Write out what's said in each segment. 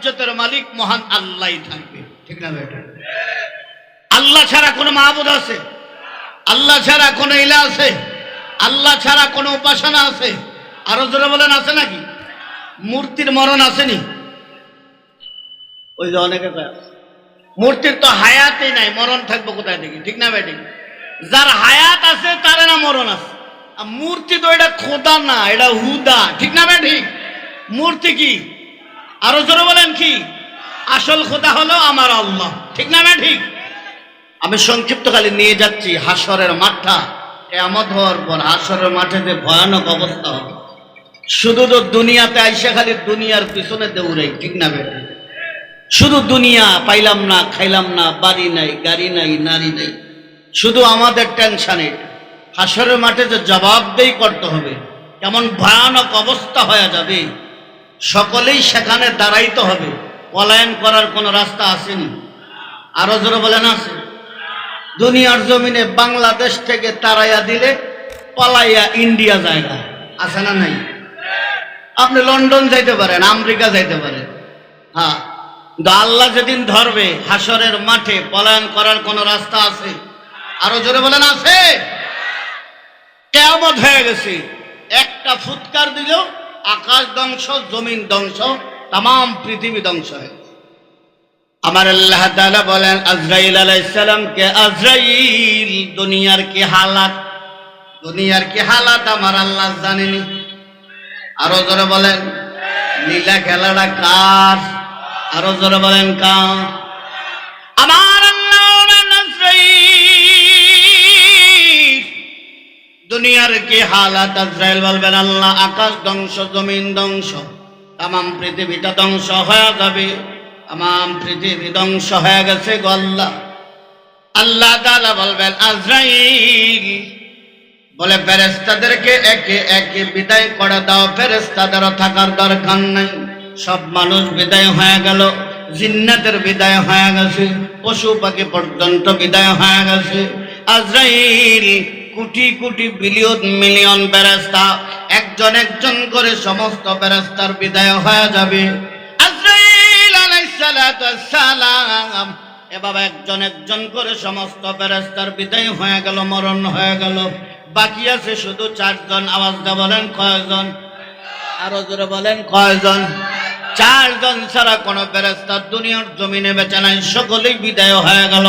ইজ্জতের মালিক মহান আল্লাহই থাকবে। ঠিক না বেটা? আল্লাহ ছাড়া কোনো মাহবুদ আছে? আল্লাহ ছাড়া কোনো ইলা আছে? আল্লাহ ছাড়া কোনো উপাসনা আছে? আরও জোরে বলেন, আছে নাকি? মূর্তির মরণ আসেনি? ওই যে অনেকে মূর্তির তো হায়াতই নাই, মরণ থাকব কোথায় দেখি? ঠিক না বেটি? যার হায়াত আছে, তার না মরণ আছে। মূর্তি তো এটা খোদা না, এটা হুদা। ঠিক না বেটি? মূর্তি কি? আরও জোরে বলেন কি? আসল খোদা হলো আমার আল্লাহ। ঠিক না না ঠিক। আমি সংক্ষিপ্ত খালি নিয়ে যাচ্ছি হাসরের মাঠটা। এমত হওয়ার পর হাসরের মাঠে যে ভয়ানক অবস্থা হবে। শুধু তো দুনিয়াতে আইসা খালি দুনিয়ার পিছনে দৌড়াই ঠিক না বেটা শুধু দুনিয়া পাইলাম না, খাইলাম না, বাড়ি নাই, গাড়ি নাই, নারী নাই। শুধু আমাদের টেনশনে হাসরের মাঠে যে জবাবদেহি করতে হবে, কেমন ভয়ানক অবস্থা হয়ে যাবে। সকলেই সেখানে দাঁড়াইতে হবে। পলায়ন করার কোনো রাস্তা আসেনি। আরও জোরে বলেন আছে দুনিয়ার জমিনে বাংলাদেশ থেকে তারাইয়া দিলে পলাইয়া ইন্ডিয়া জায়গা আছে না নাই? আপনি লন্ডন যাইতে পারেন, আমেরিকা যাইতে পারেন। হ্যাঁ কিন্তু আল্লাহ যেদিন ধরবে হাসরের মাঠে পলায়ন করার কোন রাস্তা আছে? আরও জোরে বলেন, আছে? কেমন হয়ে গেছে। একটা ফুৎকার দিল আকাশ ধ্বংস, জমিন ধ্বংস তাম পৃথিবী ধ্বংস হয়ে আমার আল্লাহ বলেন, আজরাইল আলাইসালামকে আজরাইল, দুনিয়ার কি হালাত? দুনিয়ার কি হালাত আমার আল্লাহ জানেনি। আরও জোরে বলেন লীলা খেলাটা কার? আরও জোরে বলেন কার? আমার দুনিয়ার কি হালাত আজরাইল বলবেন আল্লাহ? আকাশ ধ্বংস, জমিন ধ্বংস তাম পৃথিবীটা ধ্বংস হয়ে যাবে। তাম পৃথিবী ধ্বংস হয়ে গেছে গো আল্লাহ। তাআলা বলবেন, আজরাইল, বলে ফেরেস্তাদেরকে একে একে বিদায় করে দাও। ফেরেস্তাদেরও থাকার দরকার নাই। সব মানুষ বিদায় হয়ে গেল, জিন্নাতের বিদায় হয়ে গেছে, পশু পাখি পর্যন্ত বিদায় হয়ে গেছে। আজরাইল কোটি কোটি বিলিয়ন মিলিয়ন ফেরেস্তা একজন একজন করে সমস্ত ফেরেস্তার বিদায় হয়ে যাবে। সালাম এ একজন একজন করে সমস্ত ফেরেস্তার বিদায় হয়ে গেল, মরণ হয়ে গেল। বাকি আছে শুধু চারজন আওয়াজটা বলেন কয়জন? আরও জোরে বলেন কয়জন? চারজন ছাড়া কোন ফেরেস্তার দুনিয়ার জমিনে বেচা নাই, সকলেই বিদায় হয়ে গেল।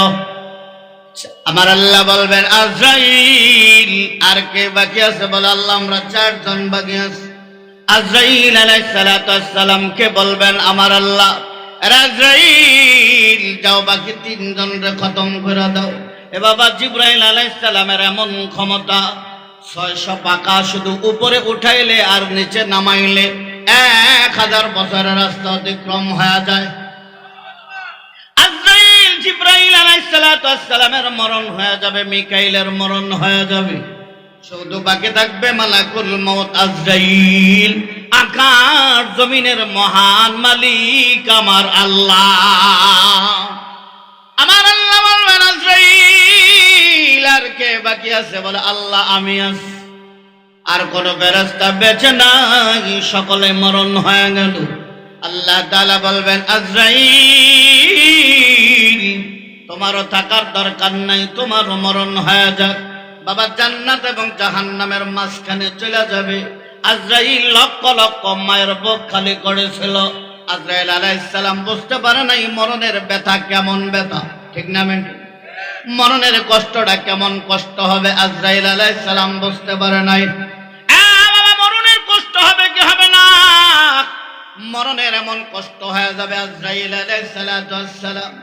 আমার আল্লাহ বলবেন, আজরাইল, আর কে বাকি আছে বলে? আল্লাহ, আমরা চারজন বাকি আছি। আজরাইল কে বলবেন? আমার আল্লাহ। রাজরাইল যাও বাকি তিনজন রে খতম করে দাও। এ বাবা, জিব্রাইল আলাইসালামের এমন ক্ষমতা, ছয়শো পাকা শুধু উপরে উঠাইলে আর নিচে নামাইলে এক হাজার বছরের রাস্তা অতিক্রম হয়ে যায়। আজরাইল জিব্রাইল আলাইসালামের মরণ হয়ে যাবে, মিকাইলের মরণ হয়ে যাবে। শুধু বাকি থাকবে মালাকুল মৌত আকার জমিনের মহান মালিক আমার আল্লাহ। আমার আল্লাহ বলবেন, আজরাইল, আর কে বাকি আছে? বলে, আল্লাহ আমি আছি। আর কোন বেরাস্তা বেঁচে নাই, সকলে মরণ হয়ে গেল। আল্লাহ তাআলা বলবেন, আজরাইল তোমারও থাকার দরকার নাই, তোমারও মরণ হয়ে যাক। বাবা জান্নাত এবং জাহান্নামের মাঝখানে চলে যাবে। আজরাইল লক্ষ লক্ষ মায়ের বুক খালি করেছিল। আজরাইল আলাইসালাম বুঝতে পারে নাই মরণের ব্যথা কেমন ব্যথা। ঠিক না, মেন্টু? মরণের কষ্টটা কেমন কষ্ট হবে আজরাইল আলাইসালাম বুঝতে পারে নাই। মরণের কষ্ট হবে কি হবে না? মরণের এমন কষ্ট হয়ে যাবে আজরাইল আলাইসালাম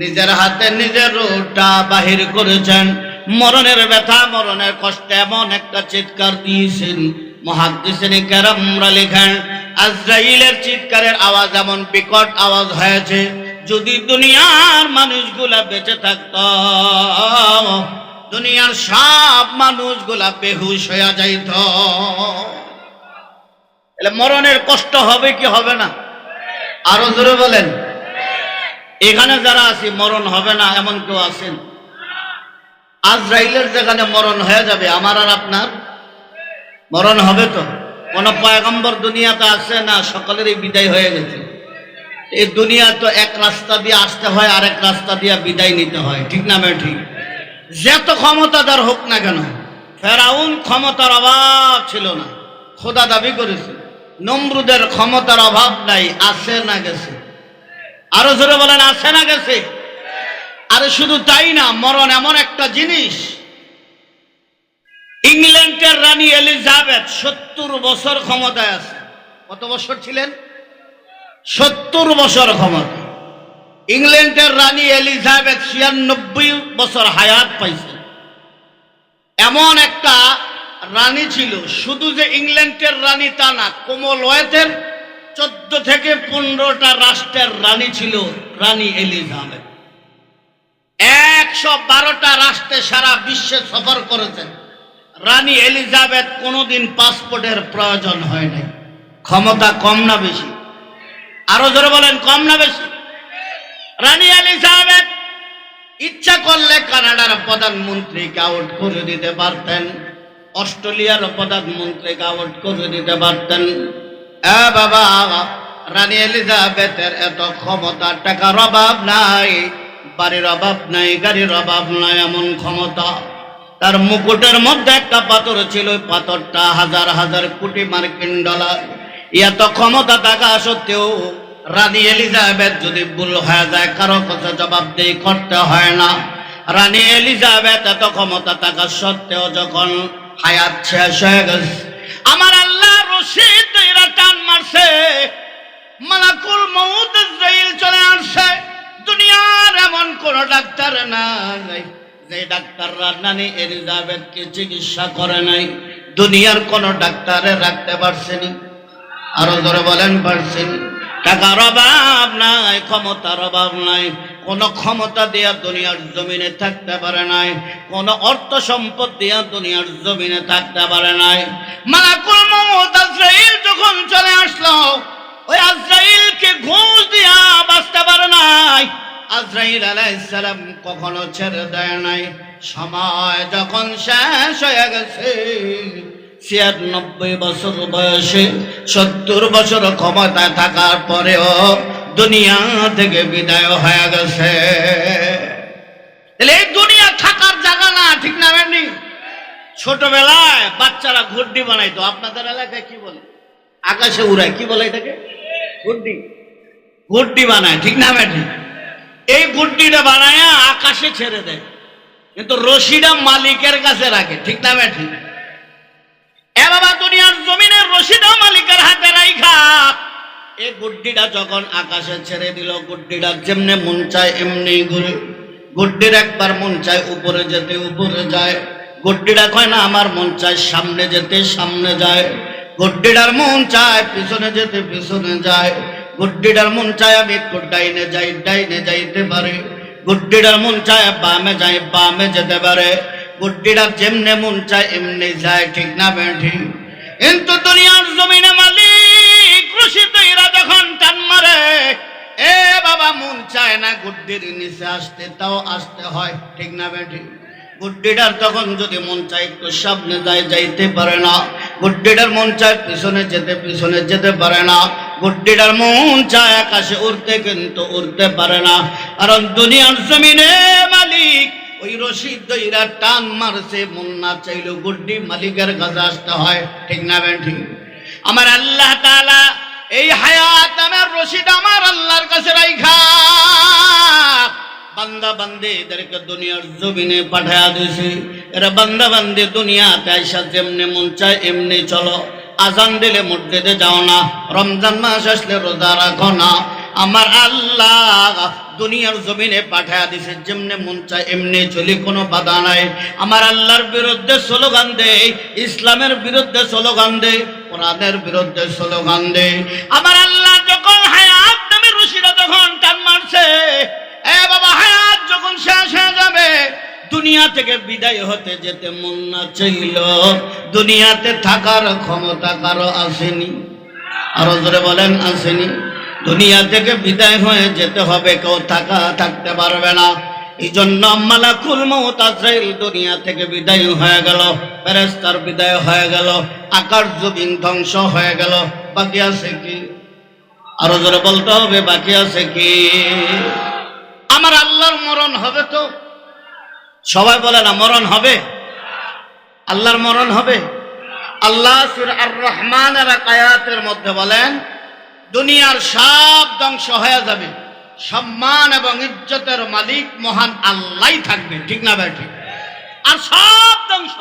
নিজের হাতে নিজের রোটা বাহির করেছেন। মরণের ব্যথা, মরণের কষ্ট এমন একটা চিৎকার দিয়েছেন। মহাদ্দিসিনী কেরামরা লেখেন, আজরাইলের চিৎকারের আওয়াজ এমন বিকট আওয়াজ হয়েছে, যদি দুনিয়ার মানুষগুলা বেঁচে থাকত, দুনিয়ার সব মানুষগুলা বেহুশ হয়ে যাইত। মরণের কষ্ট হবে কি হবে না? আরও জোরে বলেন। এখানে যারা আছি, মরণ হবে না, এমন কেউ আছেন? আজরাইলের যেখানে মরণ হয়ে যাবে, আমার আর আপনার? মরণ হবে তো? কোন পয়গম্বর দুনিয়াতে আছে না, সকলেরই বিদায় হয়ে গেছে? এই দুনিয়া তো এক রাস্তা দিয়ে আসতে হয়, আরেক রাস্তা দিয়ে বিদায় নিতে হয়। ঠিক না মে ঠিক? যত ক্ষমতাদার হোক না কেন, ফেরাউন ক্ষমতার অভাব ছিল না। খোদা দাবি করেছে, নমরুদের ক্ষমতার অভাব নাই, আছে না গেছে। আরও জোরে বলেন, আছে না গেছে? আরে শুধু তাই না, মরণ এমন একটা জিনিস। ইংল্যান্ডের রানী এলিজাবেথ সত্তর বছর ক্ষমতায় আছে। কত বছর ছিলেন? সত্তর বছর ক্ষমতা ইংল্যান্ডের রানী এলিজাবেথ ছিয়ানব্বই বছর হায়াত পাইছে এমন একটা রানী ছিল, শুধু যে ইংল্যান্ডের রানী তা না কমনওয়েলথের চোদ্দ থেকে পনেরোটা রাষ্ট্রের রানী ছিল রানী এলিজাবেথ। একশো বারোটা রাষ্ট্রে সারা বিশ্বে সফর করেছেন। রানী এলিজাবেথ কোনোদিন পাসপোর্টের প্রয়োজন হয় নাই। ক্ষমতা কম না বেশি। আরও ধরে বলেন, কম না বেশি? রানী এলিজাবেথ, ইচ্ছা করলে কানাডার প্রধানমন্ত্রীকে আউট করে দিতে পারতেন। অস্ট্রেলিয়ার প্রধানমন্ত্রীকে আউট করে দিতে পারতেন। বাবা, রানী এলিজাবেথের এত ক্ষমতা, টাকার অভাব নাই, বাড়ির অভাব নাই, গাড়ির অভাব নাই, এমন ক্ষমতা। তার মুকুটের মধ্যে একটা পাথর ছিল পাথরটা হাজার হাজার কোটি মার্কিন ডলার। এত ক্ষমতা থাকা সত্ত্বেও রানী এলিজাবেথ যদি ভুল হয়ে যায়, কারও কথা জবাবদেহি করতে হয় না। রানী এলিজাবেথ এত ক্ষমতা থাকা সত্ত্বেও যখন হায়াত শেষ হয়ে গেছে মারছে মালাকুল মৌত ইসরাইল চলে আসছে দুনিয়ার এমন কোন ডাক্তার নাই, যে ডাক্তাররা নানি এলিজাবেথকে চিকিৎসা করে নাই। দুনিয়ার কোন ডাক্তারে রাখতে পারছেনি। আরও ধরে বলেন, পারছেন। টাকার অভাব নাই, ক্ষমতার অভাব নাই। কোন ক্ষমতা দিয়া দুনিয়ার জমিনে থাকতে পারে নাই। কোন অর্থ সম্পদ দিয়া দুনিয়ার জমিনে থাকতে পারে নাই। মালাকুল মমত আজরাইল যখন চলে আসলো, ওই আজরাইলকে ঘুষ দিয়া বাঁচতে পারে নাই। আজরাইল আলাইসালাম কখনো ছেড়ে দেয় নাই। সময় যখন শেষ হয়ে গেছে, ছিয়ানব্বই বছর বয়সে, সত্তর বছর ক্ষমতায় থাকার পরেও দুনিয়া থেকে বিদায় হয়ে গেছে। এই দুনিয়া থাকার জায়গা না, ঠিক না ছোটবেলায় বাচ্চারা ঘুরডি বানাইতো। আপনাদের এলাকায় কি বলে? আকাশে উড়ায়। কি বলে এটাকে? ঘুড্ডি। ঘুড্ডি বানায়। ঠিক না ম্যান্ডি এই গুড্ডিটা বানায় আকাশে ছেড়ে দেয়। কিন্তু রশিটা মালিকের কাছে রাখে। ঠিক না ম্যান্ডি এ বাবা, দুনিয়ার জমিনের রশিদা মালিকের হাতে রাইখা। এই গুড্ডিটা যখন আকাশে ছেড়ে দিল গুড্ডিটা যেমনে মন চায়, এমনি ঘুরে গুড্ডির একবার মন চায়, উপরে যেতে উপরে যায়। গুড্ডিটা কয় না, আমার মন চায় সামনে যেতে, সামনে যায়। গুড্ডিটার মন চায়, পিছনে যেতে, পিছনে যায়। গুড্ডিটার মন চায় আমি একটু ডাইনে যাই, ডাইনে যাইতে পারে। গুড্ডিটার মন চায় বামে যাই, বামে যেতে পারে। গুড্ডিটার যেমনে মন চায়, এমনি যায়, ঠিক না ঠিক কিন্তু দুনিয়ার জমিনে মালিক রশিদ এরা যখন টান মারে, এ বাবা মন চায় না গুড্ডির নিচে আসতে, তাও আসতে হয়, ঠিক না ঠিক গুড্ডিটার তখন যদি মন চায় একটু সামনে যায়, যাইতে পারে না। গুড্ডিটার মন চায় পিছনে যেতে পিছনে যেতে পারে না। গুড্ডিটার মন চায় আকাশে উড়তে, কিন্তু উড়তে পারে না। কারণ দুনিয়ার জমিনে মালিক, ওই রশিদ দইরা টান মারছে, মন না চাইলো গুড্ডি মালিকের কাছে আসতে হয়। ঠিক না ঠিক? আমার আল্লাহ তাআলা এই হায়াত আমার রশিদ আমার আল্লাহর কাছে রাইখা। বান্দা বান্দে এদেরকে দুনিয়ার জমিনে পাঠায়া দিয়েছে। এরা বান্দা বান্দে দুনিয়াতে আইসা যেমনি মন চায়, এমনি চলো। আজান দিলে মসজিদে যাও না, রমজান মাস আসলে রোজা রাখো না। আমার আল্লাহ দুনিয়ার জমিনে পাঠায়া দিছে যেমনে মন চায়, এমনি চলি, কোনো বাধা নাই। আমার আল্লাহর বিরুদ্ধে স্লোগান দে, ইসলামের বিরুদ্ধে স্লোগান দে, কোরআনের বিরুদ্ধে স্লোগান দে। আমার আল্লাহ দুনিয়া থেকে বিদায় হতে যেতে মন না চাইল। দুনিয়াতে থাকার ক্ষমতা কারও আসেনি। আরও জোরে বলেন, আসেনি। দুনিয়া থেকে বিদায় হয়ে যেতে হবে, কেউ থাকা, থাকতে পারবে না। এই জন্য মালাকুল মৌত আজরাইল দুনিয়া থেকে বিদায় হয়ে গেল ফেরেস্তার বিদায় হয়ে গেল, আকাশ জমিন ধ্বংস হয়ে গেল। বাকি আছে কি? আরও জোরে বলতে হবে, বাকি আছে কি? আমার আল্লাহর মরণ হবে তো? সবাই বলে না, মরণ হবে। আল্লাহর মরণ হবে। আল্লাহ আর রহমান আর কায়াতের মধ্যে বলেন, দুনিয়ার সব ধ্বংস হয়ে যাবে। সম্মান এবং ইজ্জতের মালিক মহান আল্লাহ থাকবে। ঠিক না ভাই, ঠিক? আর সব ধ্বংস।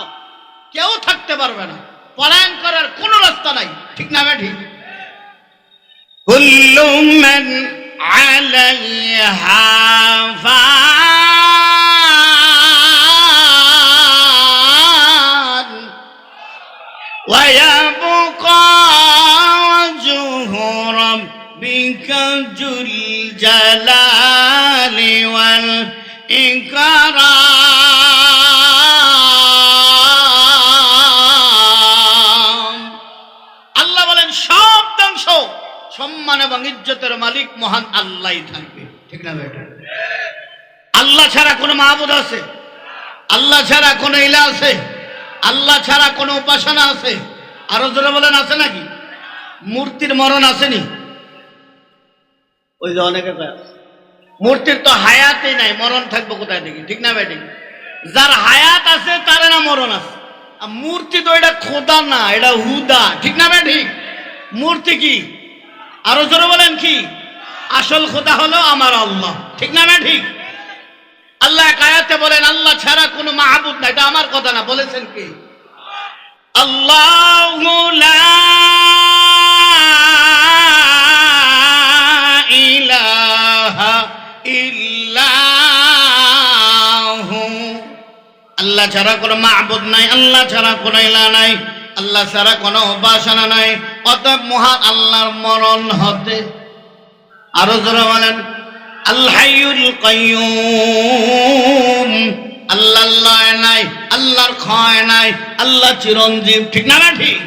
কেউ থাকতে পারবে না। পলায়ন করার কোন রাস্তা নাই। ঠিক না ভাই, ঠিক? কুল্লু ويبقى وجه ربك ذو الجلال والإكرام আল্লাহ বলেন সব ধ্বংস সম্মান এবং ইজ্জতের মালিক মহান আল্লাহ থাকবে ঠিক না বেটা আল্লাহ ছাড়া কোনো মাহবুদ আছে আল্লাহ ছাড়া কোনো ইলা আছে আল্লাহ ছাড়া কোনো উপাসনা আছে? আরও জোরে বলেন, আছে নাকি? মূর্তির মরণ আসেনি? ওই যে অনেকে মূর্তির তো হায়াতই নাই, মরণ থাকব কোথায় দেখি? ঠিক না বেটি? যার হায়াত আছে, তার না মরণ আছে। মূর্তি তো এটা খোদা না, এটা হুদা। ঠিক না ঠিক মূর্তি কি? আরও জোরে বলেন কি? আসল খোদা হলো আমার আল্লাহ। ঠিক না না ঠিক আল্লাহ এক আয়াতে বলেন, আল্লাহ ছাড়া কোনো মাহবুব না এটা আমার কথা না, বলেছেন কি? আল্লাহ আল্লাহ ছাড়া কোনো মাহবুদ নাই, আল্লাহ ছাড়া কোনো ইলা নাই, আল্লাহ ছাড়া কোনো উপাসনা নাই। অতএব মহান আল্লাহর মরণ হতে আরও জোরে বলেন আল্লাহুল কয়ুম আল্লাহ নাই আল্লাহর ক্ষয় নাই আল্লাহ চিরঞ্জীব ঠিক না না ঠিক?